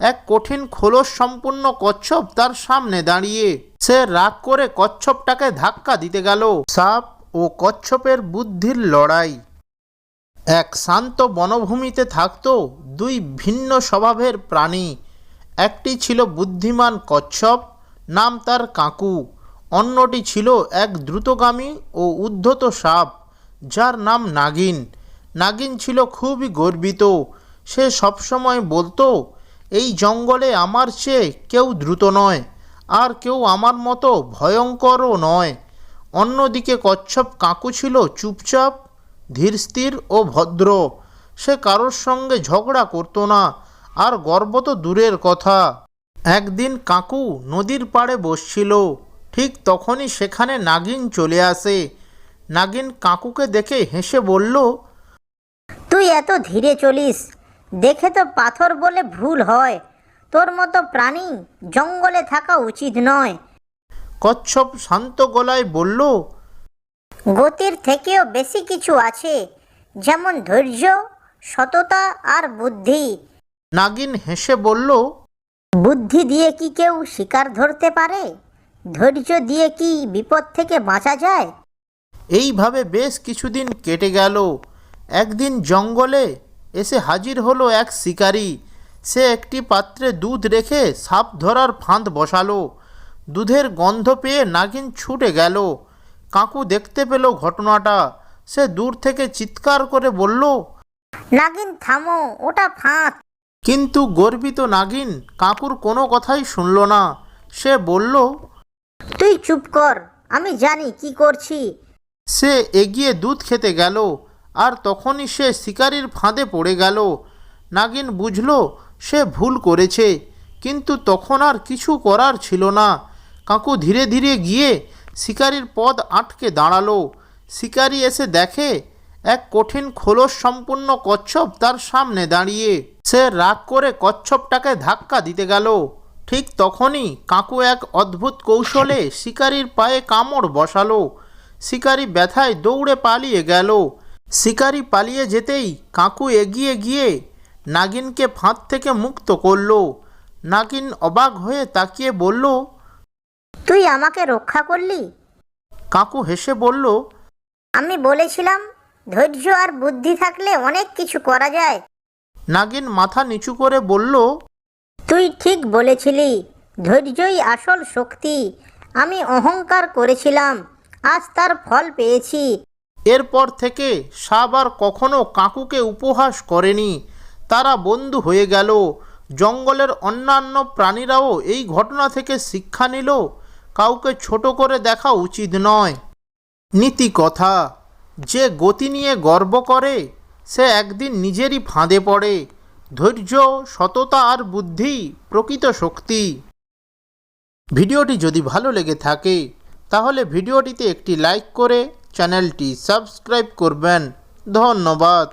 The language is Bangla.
এক কঠিন খোলস সম্পূর্ণ কচ্ছপ তার সামনে দাঁড়িয়ে। সে রাগ করে কচ্ছপটাকে ধাক্কা দিতে গেল। সাপ ও কচ্ছপের বুদ্ধির লড়াই। এক শান্ত বনভূমিতে থাকত দুই ভিন্ন স্বভাবের প্রাণী। একটি ছিল বুদ্ধিমান কচ্ছপ, নাম তার কাকু। অন্যটি ছিল এক দ্রুতগামী ও উদ্ধত সাপ, যার নাম নাগিন। নাগিন ছিল খুবই গর্বিত। সে সবসময় বলতো এই জঙ্গলে আমার চেয়ে কেউ দ্রুত নয়, আর কেউ আমার মতো ভয়ঙ্করও নয়। অন্যদিকে কচ্ছপ কাকু ছিল চুপচাপ, ধীরস্থির ও ভদ্র। সে কারোর সঙ্গে ঝগড়া করতো না, আর গর্ব তো দূরের কথা। একদিন কাকু নদীর পাড়ে বসছিল, ঠিক তখনই সেখানে নাগিন চলে আসে। নাগিন কাকুকে দেখে হেসে বলল, তুই এত ধীরে চলিস দেখে তো পাথর বলে ভুল হয়। তোর মতো প্রাণী জঙ্গলে থাকা উচিত নয়। কচ্ছপ শান্ত গলায় বলল গতির থেকেও বেশি কিছু আছে যেমন ধৈর্য সততা আর বুদ্ধি। নাগিন হেসে বলল বুদ্ধি দিয়ে কি কেউ শিকার ধরতে পারে? ধৈর্য দিয়ে কি বিপদ থেকে বাঁচা যায়? এইভাবে বেশ কিছুদিন কেটে গেল। একদিন জঙ্গলে এসে হাজির হলো এক শিকারী। সে একটি পাত্রে দুধ রেখে সাপ ধরার ফাঁদ বসালো। দুধের গন্ধ পেয়ে নাগিন ছুটে গেল। কাকু দেখতে পেল ঘটনাটা। সে দূর থেকে চিৎকার করে বলল নাগিন থামো ওটা ফাঁদ। কিন্তু গর্বিত নাগিন কাকুর কোনো কথাই শুনল না। সে বলল তুই চুপ কর আমি জানি কি করছি। সে এগিয়ে দুধ খেতে গেল। আর তখনই সে শিকারির ফাঁদে পড়ে গেল। নাগিন বুঝল সে ভুল করেছে, কিন্তু তখন আর কিছু করার ছিল না। কাকু ধীরে ধীরে গিয়ে শিকারির পদ আটকে দাঁড়াল। শিকারি এসে দেখে এক কঠিন খোলস সম্পূর্ণ কচ্ছপ তার সামনে দাঁড়িয়ে। সে রাগ করে কচ্ছপটাকে ধাক্কা দিতে গেল। ঠিক তখনই কাকু এক অদ্ভুত কৌশলে শিকারির পায়ে কামড় বসালো। শিকারি ব্যথায় দৌড়ে পালিয়ে গেল। শিকারি পালিয়ে যেতেই কাকু এগিয়ে গিয়ে নাগিনকে ফাঁদ থেকে মুক্ত করল। নাগিন অবাক হয়ে তাকিয়ে বলল তুই আমাকে রক্ষা করলি? কাকু হেসে বলল আমি বলেছিলাম ধৈর্য আর বুদ্ধি থাকলে অনেক কিছু করা যায়। নাগিন মাথা নিচু করে বলল তুই ঠিক বলেছিলি ধৈর্যই আসল শক্তি। আমি অহংকার করেছিলাম আজ তার ফল পেয়েছি। এরপর থেকে সাব আর কখনো কাকুকে উপহাস করেনি। তারা বন্ধু হয়ে গেল। জঙ্গলের অন্যান্য প্রাণীরাও এই ঘটনা থেকে শিক্ষা নিল। কাউকে ছোট করে দেখা উচিত নয়। নীতি কথা যে গতি নিয়ে গর্ব করে, সে একদিন নিজেরই ফাঁদে পড়ে। ধৈর্য, সততা আর বুদ্ধি প্রকৃত শক্তি। ভিডিওটি যদি ভালো লেগে থাকে, তাহলে ভিডিওটিতে একটি লাইক করে চ্যানেলটি সাবস্ক্রাইব করবেন ধন্যবাদ